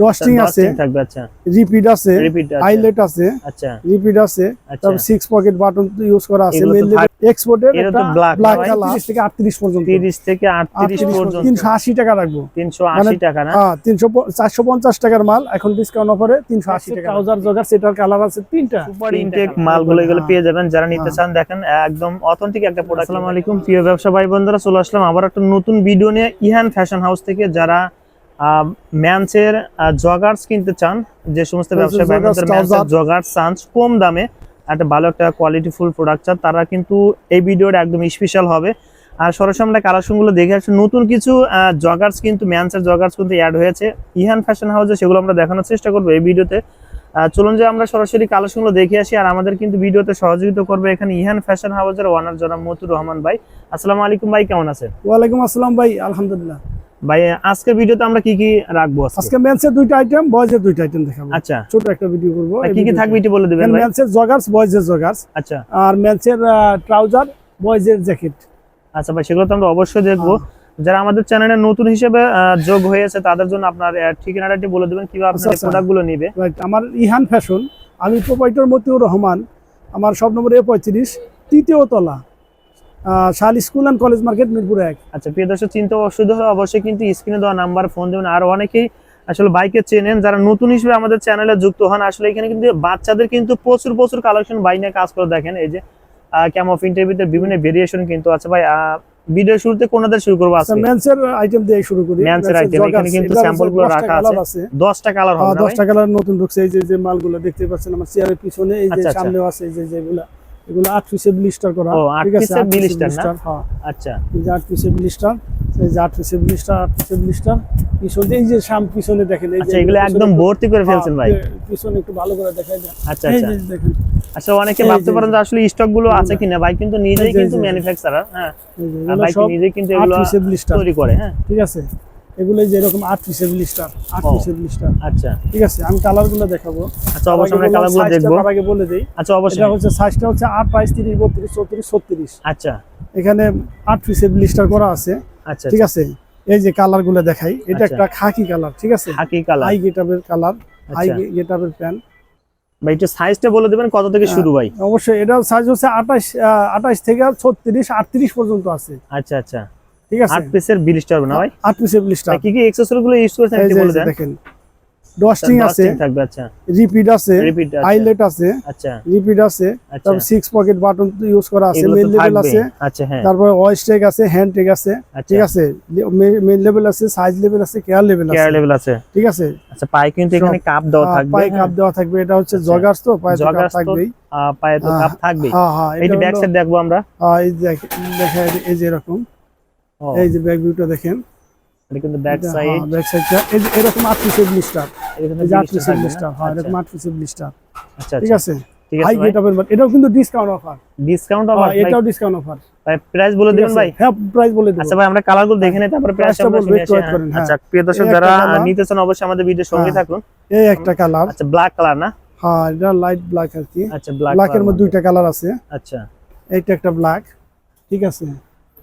Dusting আছে থাকবে আচ্ছা। রিপিট আছে হাইলাইট আছে। আচ্ছা। রিপিট আছে আচ্ছা। তারপর সিক্স পকেট বাটন ইউজ করা আছে মেইনলি এক্সপোর্টের এটা ব্ল্যাক কালার 30 থেকে 38 পর্যন্ত। 30 থেকে 38 পর্যন্ত। 380 টাকা রাখব। 380 টাকা না? হ্যাঁ 300 450 টাকার মাল এখন ডিসকাউন্ট অফারে 380 টাকা। ট্রাউজার জগার সেটার কালার আছে তিনটা। সুপার ইনটেক মালগুলো এগুলো পেয়ে যাবেন। যারা নিতে হ্যাঁ। চান দেখেন একদম অথেন্টিক একটা প্রোডাক্ট আসসালামু আলাইকুম প্রিয় ব্যবসা ভাই বন্ধুরা চলে আসলাম আবার একটা নতুন ভিডিও নিয়ে। ইহান ফ্যাশন হাউস থেকে যারা ম্যানসের জগার্স কিনতে চান যে সমস্ত Joggers, ব্যবসা ম্যানসের trouser। জগার্স চান কম দামে একটা ভালো একটা কোয়ালিটি ফুল প্রোডাক্ট চান তারা কিন্তু এই ভিডিওটা একদম স্পেশাল হবে। আর সরাসরি আমরা কালেকশনগুলো দেখে আসছি নতুন কিছু জগার্স কিন্তু ম্যানসের জগার্স কিন্তু অ্যাড হয়েছে। ইহান ফ্যাশন হাউসে সেগুলো আমরা দেখানোর চেষ্টা করব এই ভিডিওতে। চলুন যে আমরা সরাসরি কালেকশনগুলো দেখে আসি আর আমাদের কিন্তু ভিডিওতে সহযোগিতা করবে এখানে ইহান ফ্যাশন হাউসের ওয়ানার জনাব মতুর রহমান ভাই। আসসালামু আলাইকুম ভাই কেমন আছেন? ওয়ালাইকুম আসসালাম ভাই আলহামদুলিল্লাহ। ভাই আজকের ভিডিওতে আমরা কি কি রাখব আজকে? মেন্সের দুইটা আইটেম বয়েজের দুইটা আইটেম দেখাবো। আচ্ছা। ছোট একটা ভিডিও করব। কি কি থাকবে এটি বলে দিবেন ভাই। মেন্সের জগার্স বয়েজের জগার্স আচ্ছা। আর মেন্সের ট্রাউজার বয়েজের জ্যাকেট আচ্ছা ভাই সেগুলো তো আমরা অবশ্যই দেখব। যারা আমাদের চ্যানেলে নতুন হিসেবে যোগ হয়েছে তাদের জন্য আপনার ঠিকানাটা একটু বলে দেবেন কীভাবে আপনার আচ্ছা। প্রোডাক্টগুলো নিবে আমার ইহান ফ্যাশন আমি প্রোপাইটর মতিউর রহমান আমার সব নম্বর এ পঁয়ত্রিশ তৃতীয় তলা। শাল school and college market Mirpur এক। আচ্ছা প্রিয় দর্শক চিন্তা অসুবিধা হলে অবশ্যই কিন্তু স্ক্রিনে দেওয়া নাম্বার ফোন দেবেন। আর অনেকেই আসলে বাইকে চেনেন যারা নতুন হিসেবে আমাদের চ্যানেলে যুক্ত হন আসলে এখানে কিন্তু বাচ্চাদের কিন্তু প্রচুর প্রচুর কালেকশন নিয়ে কাজ করে দেখেন। এই যে ক্যামফ ইন্টারভিউতে বিভিন্ন ভেরিয়েশন কিন্তু আছে। ভাই ভিডিও শুরুতে কোনদের শুরু করব আজকে? মেন্সের আইটেম দিয়ে শুরু করি। Joggers, এখানে কিন্তু হচ্ছে গুলো রাখা আছে। দশটা কালার হবে না ভাই? দশটা কালার নতুন ঢুকছে। এই যে যে মালগুলো দেখতে পাচ্ছেন আমার চেয়ারের পিছনে এই যে আচ্ছা, আচ্ছা। সামনেও আছে এই যে যেগুলা। এগুলো আট পিসে ব্লিস্টার করা ঠিক আছে? আট না? হ্যাঁ। আচ্ছা। এই যে আট পিসে ব্লিস্টার এই যে আট পিসে ব্লিস্টার আট পিসে ব্লিস্টার পিছনে এই যে সাম পিছনে দেখেন এই যে আচ্ছা এগুলো একদম ভর্তি করে ফেলছেন ভাই। হ্যাঁ, পিছনে একটু ভালো করে দেখাই দেন। আচ্ছা আচ্ছা। দেখেন। আচ্ছা অনেকে ভাবতে পারেন যে আসলে স্টকগুলো আছে কিনা। ভাই কিন্তু নিজেই কিন্তু ম্যানুফ্যাকচারার হ্যাঁ। ভাই নিজেই কিন্তু এগুলো তৈরি করে হ্যাঁ। ঠিক আছে? এগুলো এই যে এরকম আট পিসে ব্লিস্টার আট ও। পিসে ব্লিস্টার আচ্ছা। ঠিক আছে আমি কালারগুলো দেখাবো। আচ্ছা অবশ্যই আমরা তার আগে কালার দেখব। তার আগে বলে দেই। আচ্ছা অবশ্যই। এটা হচ্ছে সাইজটা হচ্ছে আট বাইশ তিরিশ বত্রিশ চৌত্রিশ ছত্রিশ। আচ্ছা। এখানে আট পিসের ব্লিস্টার করা আছে। আচ্ছা ঠিক আছে? এই যে কালারগুলো দেখাই এটা আচ্ছা। একটা খাকি কালার ঠিক আছে? হাকি কালার হাই গেটাবের কালার হাই আচ্ছা গেটাবের প্যান্ট ভাই একটু সাইজটা বলে দিবেন কত থেকে শুরু ভাই? অবশ্যই এটা সাইজ হচ্ছে আঠাশ আঠাশ থেকে ছত্রিশ আটত্রিশ পর্যন্ত আছে। আচ্ছা আচ্ছা। ঠিক আছে? আট পিসের বিলিস্টার হবে না ভাই? আট পিসের ব্লিস্টার কি কি এক্সেসরি গুলো ইউজ করেছেন? একটু বলে দেন। দেখেন ডস্টিং আছে থাকবে আচ্ছা। রিপিট আছে হাইলাইট আছে। আচ্ছা। রিপিট আছে আচ্ছা। তারপর সিক্স পকেট বাটন ইউজ করা আছে মেন লেভেল আছে। আচ্ছা হ্যাঁ। তারপর ওয়েস্ট টেক আছে হ্যান্ড টেক আছে আচ্ছা। ঠিক আছে? মেন লেভেল আছে সাইজ লেভেল আছে কেয়ার লেভেল কেয়ার লেভেল আছে। ঠিক আছে? আচ্ছা পায়ে কিন্তু এখানে কাপ দেওয়া থাকবে পায়ে হ্যাঁ। কাপ দেওয়া থাকবে এটা হচ্ছে আচ্ছা। জগার্স তো পায়ে কাপ Joggers তো পায়ে তো কাপ থাকবে হ্যাঁ হ্যাঁ এই ব্যাক সাইড দেখব আমরা। এই যে দেখ- দেখা এই যে এরকম। এই যে ব্যাক ভিউটা দেখেন। এটা কিন্তু ব্যাক সাইড ব্যাক সাইডটা এই যে এরকম আট পিসের ব্লিস্টার এই যে আট পিসের ব্লিস্টার হ্যাঁ আচ্ছা, এরকম আট পিসের ব্লিস্টার আচ্ছা ঠিক আচ্ছা। আছে? ঠিক হাই আছে ভাই। গেটআপের এটাও কিন্তু ডিসকাউন্ট অফার ডিসকাউন্ট হবে এটাও ডিসকাউন্ট অফার ভাই প্রাইস বলে দিবেন ভাই? হ্যাঁ প্রাইস বলে দেবো। আচ্ছা ভাই আমরা কালারগুলো দেখে নিই তারপরে প্রাইস আমরা শুনে আসি হ্যাঁ। হ্যাঁ। আচ্ছা প্রিয় দর্শক যারা। নিতে চান অবশ্যই আমাদের ভিডিওর সঙ্গে হ্যাঁ। থাকুন। এই একটা কালার আচ্ছা ব্ল্যাক কালার না? হ্যাঁ এটা লাইট ব্ল্যাক আর কি। আচ্ছা ব্ল্যাক ব্ল্যাকের মধ্যে দুইটা কালার আছে। আচ্ছা। এইটা একটা ব্ল্যাক ঠিক আছে?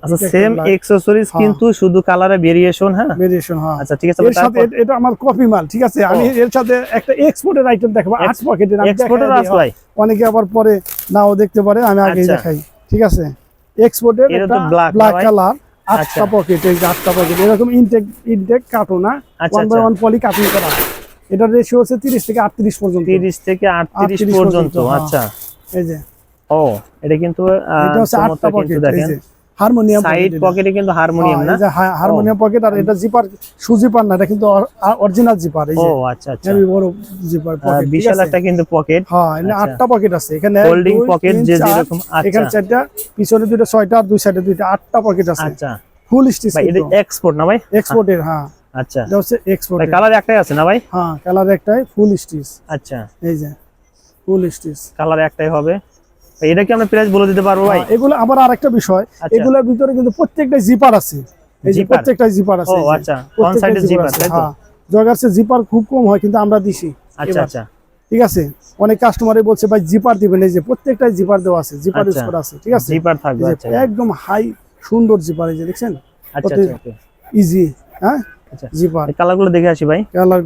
আচ্ছা সেম হ্যাঁ। কিন্তু শুধু কালারে ভেরিয়েশন হ্যাঁ? ভেরিয়েশন হ্যাঁ। আচ্ছা ঠিক আছে এর সাথে এটা আমার কপি মাল ঠিক আছে? আমি এর সাথে একটা এক্সপোর্টের আইটেম দেখাবো আট পকেটের এক্সপোর্টার আছে ভাই। অনেকে আবার পরে নাও দেখতে পারে আমি আগেই আচ্ছা। দেখাই ঠিক আছে? এক্সপোর্টের এটা তো ব্ল্যাক কালার আচ্ছা। আটটা পকেট এই আটটা পকেট এরকম ইনটেক ইনটেক কার্টুন না আচ্ছা ওয়ান বাই আচ্ছা। ওয়ান পলি কার্টুন করা। এটার রেশিও হচ্ছে তিরিশ থেকে আটত্রিশ পর্যন্ত। 30 থেকে 38 38 পর্যন্ত হ্যাঁ। আচ্ছা। এই যে। ও এটা কিন্তু এটা হচ্ছে আটটা পকেট দেখেন। হারমোনিয়াম সাইড পকেটে কিন্তু হারমোনিয়াম না? হারমোনিয়াম পকেট আর এটা জিপার সুজিপার না এটা কিন্তু অরিজিনাল জিপার এই ও আচ্ছা আচ্ছা। হেভি বড় জিপার পকেট বিশাল একটা কিন্তু পকেট হ্যাঁ এখানে আচ্ছা। আটটা পকেট আছে এখানে pocket তিন, যে যেরকম, আচ্ছা। এখানে চারটা পিছনে দুইটা ছয়টা আর দুই সাইডে দুইটা আটটা পকেট আছে। আচ্ছা। ফুল স্টিচ ভাই এটা এক্সপোর্ট না ভাই? এক্সপোর্টের হ্যাঁ। আচ্ছা। এটা হচ্ছে এক্সপোর্ট কালার একটাই আছে না ভাই? হ্যাঁ কালার একটাই ফুল স্টিচ আচ্ছা। এই যে ফুল স্টিচ কালার একটাই হবে। এটা কি আমরা প্রাইস বলে দিতে পারব ভাই? এগুলো আবার আরেকটা বিষয়। আচ্ছা। এগুলোর ভিতরে কিন্তু প্রত্যেকটা জিপার আছে। এই যে প্রত্যেকটা জিপার আছে। ও আচ্ছা। কোন সাইডে জিপার তাই তো? হ্যাঁ। জগার্সে জিপার খুব কম হয় কিন্তু আমরা দিছি। আচ্ছা আচ্ছা। ঠিক আছে? অনেক কাস্টমারই বলছে ভাই জিপার দিবেন। এই যে প্রত্যেকটাই জিপার দেওয়া আছে জিপার ইউজ আচ্ছা। করা আছে ঠিক আছে? জিপার থাকবে আচ্ছা। একদম হাই সুন্দর জিপার এই যে দেখছেন? আচ্ছা আচ্ছা ইজি হ্যাঁ? জিপার কালার দেখে আসি ভাই। কালার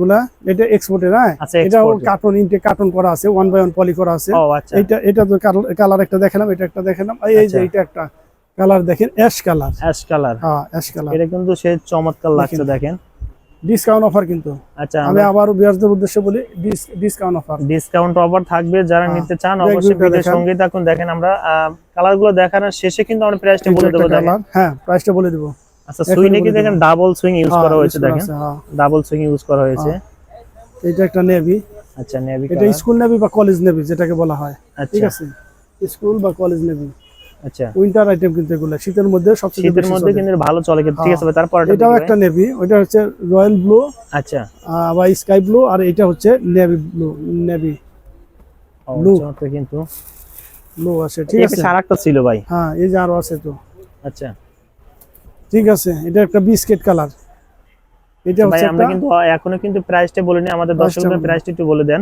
এটা এক্সপোর্টের হ্যাঁ? এটা export ইনটেক কার্টন করা আছে ওয়ান বাই ওয়ান পলি করা আছে। এটা এটা তো কালার একটা দেখালাম এটা একটা দেখালাম। এই এই যে। এটা একটা কালার দেখেন অ্যাশ কালার। Ash colour. হ্যাঁ অ্যাশ কালার। এটা কিন্তু সে চমৎকার লাগছে দেখেন। ডিসকাউন্ট অফার কিন্তু। আচ্ছা আমি আবারও বিয়ারদের উদ্দেশ্যে বলি ডিসকাউন্ট অফার ডিসকাউন্ট অফার থাকবে যারা হ্যাঁ। নিতে চান অবশ্যই দুইটা ভিডিও সঙ্গে থাকুন। দেখেন আমরা কালারগুলো দেখানোর শেষে কিন্তু আমরা প্রাইসটা বলে দেবো হ্যাঁ প্রাইসটা বলে দিব। আচ্ছা এখনই সুইনে কি দেখেন? ডাবল সুইং ইউজ হ্যাঁ, করা হয়েছে দেখেন। হ্যাঁ। ডাবল সুইং ইউজ করা হয়েছে। এটা একটা নেভি। আচ্ছা নেভি এটা স্কুল নেভি বা কলেজ নেভি যেটাকে বলা হয়। ঠিক আচ্ছা আছে? স্কুল বা কলেজ নেভি। আচ্ছা। উইন্টার আইটেম কিন্তু এগুলো। শীতের মধ্যে সবচেয়ে শীতের মধ্যে কিন্তু ভালো চলে কিন্তু ঠিক আছে তারপর এটাও একটা নেভি ওইটা হচ্ছে রয়্যাল ব্লু আচ্ছা। বা স্কাই ব্লু আর এটা হচ্ছে নেভি ব্লু নেভি। ব্লু। কিন্তু। ব্লু আছে ঠিক ঠিক আছে আছে? আরেকটা ছিল ভাই। হ্যাঁ এই যে আরও আছে তো। আচ্ছা। ঠিক আছে এটা একটা বিস্কিট কালার এটা ভাই হচ্ছে আমরা কিন্তু এখনও কিন্তু প্রাইসটা বলিনি আমাদের দর্শকদের প্রাইসটা একটু বলে দেন।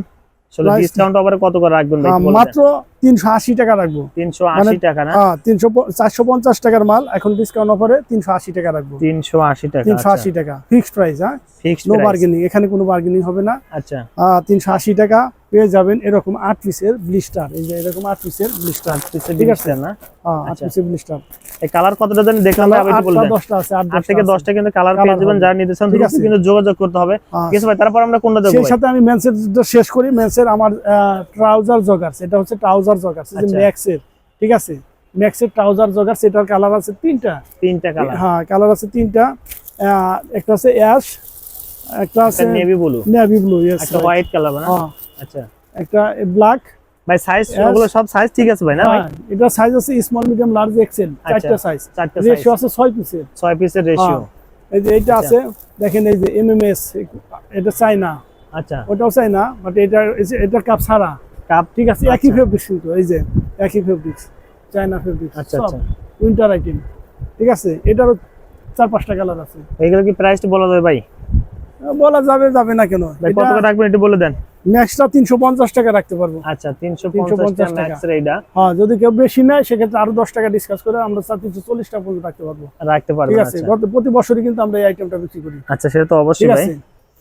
আসলে ডিসকাউন্ট অফারে কত করে রাখবেন ভাই হ্যাঁ, একটু বলে দেন। মাত্র তিনশো আশি টাকা রাখব। 380 টাকা না? হ্যাঁ তিনশো চারশো পঞ্চাশ টাকার মাল এখন ডিসকাউন্ট অফারে তিনশো আশি টাকা রাখব। 380 টাকা তিনশো আশি টাকা ফিক্সড প্রাইস হ্যাঁ? ফিক্সড নো বার্গেনিং এখানে কোনো বার্গেনিং হবে না। আচ্ছা। তিনশো আশি টাকা পেয়ে যাবেন এরকম আট পিসের ব্লিস্টার এই যে এরকম আট পিসের ব্লিস্টার ঠিক আছে। না? হ্যাঁ আট আচ্ছা। পিসের ব্লিস্টার এই কালার কতটা জানি দেখলাম আবার একটু বলে আটটা দেন দশটা আছে আট আট থেকে দশটা কিন্তু কালার পেয়ে যাবেন। যারা নিতে চান। কিন্তু যোগাযোগ করতে হবে। হ্যাঁ। ঠিক আছে ভাই তারপর আমরা কোনটা দেখব সেই সাথে আমি মেন্সের শেষ করি মেন্সের আমার ট্রাউজার জগার্স এটা হচ্ছে ট্রাউজার জগার্স যে আচ্ছা। ম্যাক্সের ঠিক আছে? ম্যাক্সের ট্রাউজার জগার্স এটার কালার আছে তিনটা। তিনটা কালার হ্যাঁ কালার আছে তিনটা। একটা আছে অ্যাশ একটা আছে navy blue navy blue yes একটা হোয়াইট কালার না? হ্যাঁ। আচ্ছা। একটা ব্ল্যাক ভাই সাইজ. ওগুলো সব সাইজ ঠিক আছে ভাই না ভাই? এটা সাইজ আছে স্মল মিডিয়াম লার্জ এক্সেল। চারটা সাইজ চারটা সাইজ রেশিও আছে ছয় পিসের ছয় পিসের রেশিও এই যে এটা আচ্ছা। আছে দেখেন এই যে এমএমএস এটা চাইনা আচ্ছা। ওটাও চাইনা বাট এটা এটা কাপ ছাড়া। কাপ ঠিক আছে? একই ফেব্রিক্স কিন্তু এই যে একই ফেব্রিক্স চায়না ফেব্রিক্স আচ্ছা, আচ্ছা। উইন্টার আইটেম ঠিক আছে? এটারও চার পাঁচটা কালার আছে। এগুলো কি প্রাইসটা বলা যাবে ভাই? বলা যাবে যাবে না কেন? কত করে রাখবেন একটু বলে দেন। ম্যাক্সটা তিনশো পঞ্চাশ টাকা রাখতে পারব। আচ্ছা তিনশো 350 পঞ্চাশ টাকা। ম্যাক্স হ্যাঁ যদি কেউ বেশি নেয় সেক্ষেত্রে আরও দশ টাকা ডিসকাস করে আমরা চার তিনশো চল্লিশ টাকা পর্যন্ত রাখতে পারব। রাখতে পারব ঠিক আছে? আচ্ছা। প্রতি বছরই কিন্তু আমরা এই আইটেমটা বিক্রি করি। আচ্ছা সেটা তো অবশ্যই ভাই।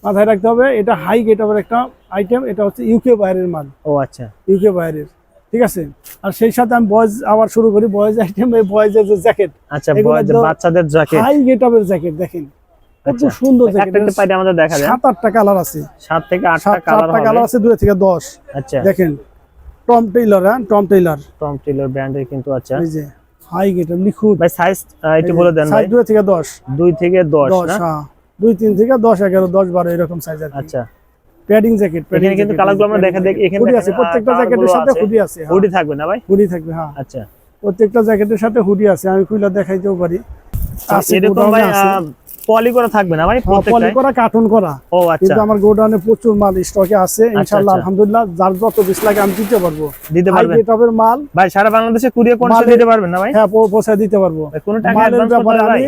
মাথায় রাখতে হবে। এটা হাই গেটআপের একটা আইটেম এটা হচ্ছে ইউকে বাইরের মাল। ও আচ্ছা। ইউকে বাইরের ঠিক আছে? আর সেই সাথে আমি বয়েজ আবার শুরু করি বয়েজ আইটেম এই বয়েজের যে জ্যাকেট আচ্ছা এগুলো বয়- বাচ্চাদের জ্যাকেট হাই গেটআপের জ্যাকেট দেখেন? কত আচ্ছা। সুন্দর জ্যাকেট আমাদের দেখা যায় সাত আটটা কালার আছে। সাত থেকে আটটা কালার আটটা কালার আছে দুই থেকে দশ। আচ্ছা। দেখেন টম টেইলর হ্যাঁ? টম টেইলর টম টেইলর ব্র্যান্ডের কিন্তু আচ্ছা। এই যে হাই গেটআপ নিখুঁত। ভাই সাইজ একটু বলে দেন ভাই। সাইজ দুই থেকে দশ। দুই থেকে দশ দশ না? হ্যাঁ। দুই তিন থেকে দশ এগারো দশ বারো এরকম সাইজ আচ্ছা। প্যাডিং জ্যাকেট এখানে কিন্তু কালারগুলো আমরা দেখা দেখি এখানে হুডি আছে প্রত্যেকটা জ্যাকেটের সাথে আছে। হুডি আছে হুডি থাকবে না ভাই? হুডি থাকবে হ্যাঁ। আচ্ছা। প্রত্যেকটা জ্যাকেটের সাথে হুডি আছে আমি খুলে দেখাইতেও পারি। এরকম ভাই পলি করা থাকবে না ভাই হ্যাঁ, পলি করা কার্টুন করা। ও আচ্ছা। কিন্তু আমার গোডাউনে প্রচুর মাল স্টকে আছে। ইনশাআল্লাহ আচ্ছা। আলহামদুলিল্লাহ যার যত পিস লাগে আমি দিতে পারব। দিতে হাই মাল। ভাই সারা বাংলাদেশে কুরিয়ার কোন দিতে পারবেন না ভাই? হ্যাঁ দিতে পারব। কোনো টাকা অ্যাডভান্স করতে হবে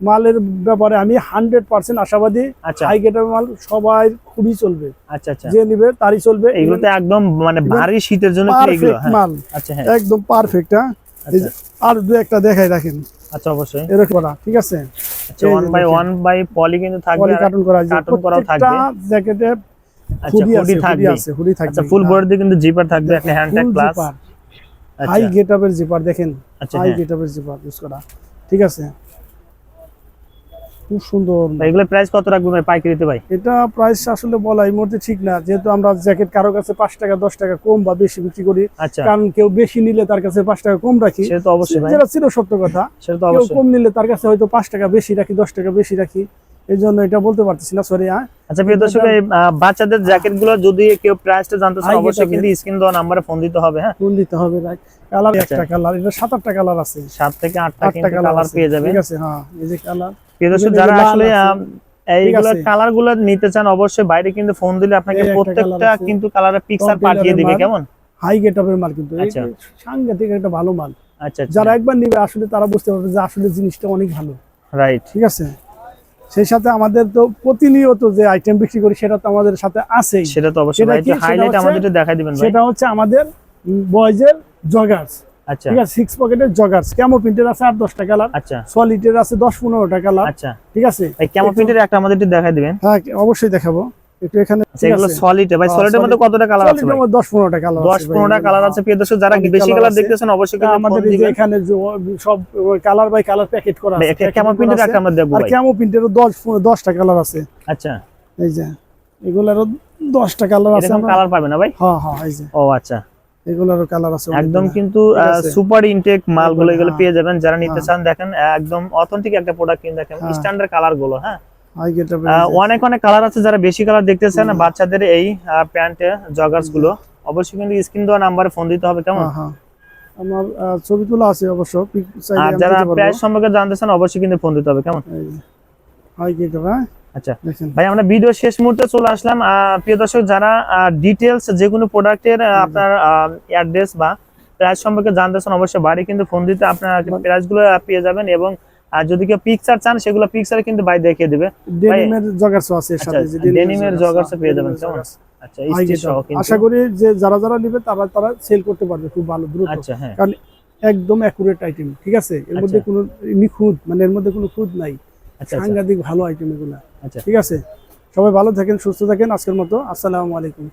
মালের ব্যাপারে আমি হান্ড্রেড পার্সেন্ট আশাবাদী। আচ্ছা। হাই গেটআপের মাল সবাই খুবই চলবে। আচ্ছা আচ্ছা। যে নিবে তারই চলবে। এগুলো তো একদম মানে ভারী শীতের জন্য হ্যাঁ। মাল। আচ্ছা হ্যাঁ। একদম পারফেক্ট হ্যাঁ। আর দু একটা দেখাই রাখেন। আচ্ছা অবশ্যই। এরকম ঠিক আছে? আচ্ছা এই ওয়ান বাই দেখেন। ওয়ান বাই পলি কিন্তু থাকবে পলি কার্টুন করা আছে। কার্টুন করাও থাকবে। জ্যাকেটে আচ্ছা হুডি আছে হুডি হুডি থাকবে আছে হুডি থাকবে আচ্ছা ফুল বডি দিয়ে কিন্তু জিপার থাকবে একটা হ্যান্ড ট্যাগ প্লাস হাই আচ্ছা। গেটআপের জিপার দেখেন। আচ্ছা হাই গেটআপের জিপার ইউজ করা। ঠিক আছে? খুব সুন্দর। ভাই, এগুলোর প্রাইস কত রাখবেন ভাই পাইকারিতে ভাই? এটা প্রাইস আসলে বলা এই মুহূর্তে ঠিক না। যেহেতু আমরা জ্যাকেট কারও কাছে পাঁচ টাকা দশ টাকা কম বা বেশি বিক্রি করি আচ্ছা। কারণ কেউ বেশি নিলে তার কাছে পাঁচ টাকা কম রাখি। সেটা অবশ্যই যেটা ছিল সত্য কথা। সেটা কেউ কম নিলে তার কাছে হয়তো পাঁচ টাকা বেশি রাখি দশ টাকা বেশি রাখি। এই জন্য এটা বলতে পারতেছি না সরি হ্যাঁ। আচ্ছা প্রিয় দর্শক বাচ্চাদের জ্যাকেটগুলো যদি কেউ প্রাইসটা জানতে চান অবশ্যই কিন্তু স্ক্রিন দেওয়া নাম্বারে ফোন দিতে হবে হ্যাঁ। কোন দিতে হবে রাইট কালার আচ্ছা। একটা কালার এটা সাত আটটা কালার আছে। সাত থেকে আটটা কালার কালার পেয়ে যাবেন ঠিক আছে হ্যাঁ এই যে কালার প্রিয় দর্শক যারা আসলে এইগুলো কালারগুলো নিতে চান অবশ্যই বাইরে কিন্তু ফোন দিলে আপনাকে প্রত্যেকটা কিন্তু কালারের পিকচার পাঠিয়ে দিবে কেমন? হাই গেটআপের মাল কিন্তু। আচ্ছা। সাংঘাতিক একটা ভালো মাল। আচ্ছা আচ্ছা। যারা একবার নিবে আসলে তারা বুঝতে পারবে যে আসলে জিনিসটা অনেক ভালো। রাইট ঠিক আছে? সেই সাথে আমাদের তো প্রতিনিয়ত যে আইটেম বিক্রি করি সেটা তো আমাদের সাথে আছেই। সেটা তো অবশ্যই হাইলাইট আমাদের দেখাই দিবেন সেটা হচ্ছে আমাদের বয়েজের জগার্স আচ্ছা। ঠিক আছে সিক্স পকেটের জগার্স ক্যামো প্রিন্টের আছে আট দশটা কালার আচ্ছা। সলিডের আছে দশ পনেরোটা কালার আচ্ছা। ঠিক আছে? এই ক্যামো প্রিন্টের একটা আমাদের একটু দেখাই দিবেন। হ্যাঁ অবশ্যই দেখাবো। একটু এখানে আচ্ছা এগুলো সলিড ভাই হ্যাঁ, সলিডের মধ্যে কতটা কালার আছে ভাই? দশ পনেরোটা কালার দশ পনেরোটা কালার আছে। প্রিয় দর্শক যারা বেশি কালার দেখতেছেন অবশ্যই আমাদের ফোন এই যে দিবেন। এখানে সব কালার বাই কালার প্যাকেট করা আছে। ক্যামো প্রিন্টের একটা আমরা দেখব আর ক্যামো প্রিন্টেরও কালার আছে। আচ্ছা। এই যে এগুলারও দশটা কালার আছে কালার পাবে না ভাই? হ্যাঁ হ্যাঁ এই যে। ও আচ্ছা। এগুলারও কালার আছে একদম কিন্তু সুপার ইনটেক মালগুলো এগুলো হ্যাঁ। পেয়ে যাবেন। যারা নিতে হ্যাঁ। চান দেখেন একদম অথেন্টিক একটা প্রোডাক্ট কিন্তু দেখেন। স্ট্যান্ডার্ড কালারগুলো হ্যাঁ। আহ, অনেক অনেক কালার আছে যারা বেশি কালার দেখতে চান বাচ্চাদের এই প্যান্টে জগার্সগুলো। অবশ্যই কিন্তু স্ক্রিন দেওয়া নাম্বারে ফোন দিতে হবে কেমন? আমার ছবি তোলা আছে অবশ্য যারা প্রাইস সম্পর্কে জানতে চান অবশ্যই কিন্তু ফোন দিতে হবে কেমন? আচ্ছা। ভাই আমরা ভিডিও শেষ মুহূর্তে চলে আসলাম। প্রিয় দর্শক যারা ডিটেলস যে কোনো প্রোডাক্টের আপনার অ্যাড্রেস বা প্রাইস সম্পর্কে জানতে চান অবশ্যই বাড়ি কিন্তু ফোন দিতে আপনার প্রাইসগুলো পেয়ে যাবেন এবং আর যদি কেউ পিকচার চান সেগুলো পিকচার কিন্তু ভাই দেখিয়ে দিবে। ডেনিমের জগার্স আছে সাথে যে ডেনিমের joggers পেয়ে যাবেন, কেমন? আচ্ছা স্টিচ সহ কিন্তু। আশা করি যে যারা যারা নেবে তারা তারা সেল করতে পারবে খুব ভালো দ্রুত। আচ্ছা হ্যাঁ। একদম অ্যাকুরেট আইটেম ঠিক আছে? এর মধ্যে আচ্ছা। কোনো নিখুঁত মানে এর মধ্যে কোনো খুঁত নাই। সাংঘাতিক ভালো আইটেম এগুলা। আচ্ছা। ঠিক আছে? সবাই ভালো থাকেন সুস্থ থাকেন। আজকের মতো আসসালামু আলাইকুম।